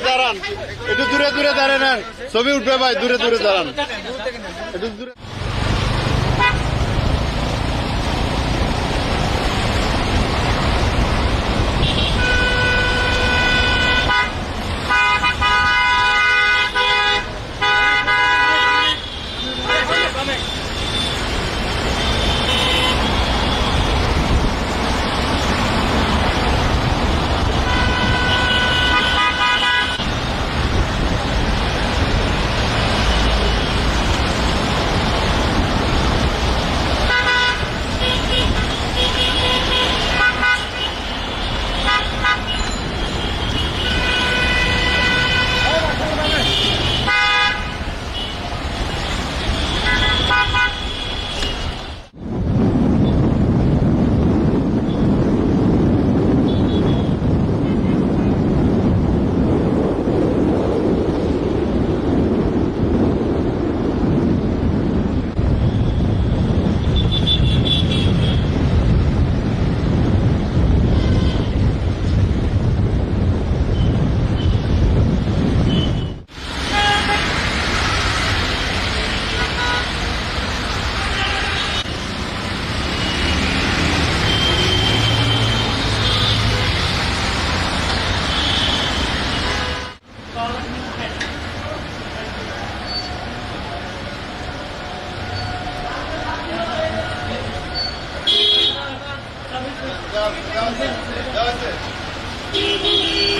দাঁড়ান একটু দূরে দূরে দাঁড়ান ছবি উঠবে ভাই দূরে দূরে দাঁড়ান একটু দূরে Ja, grazie, grazie.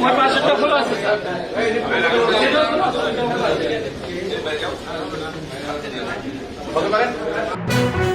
Мы пошли до фласа. Благодарю.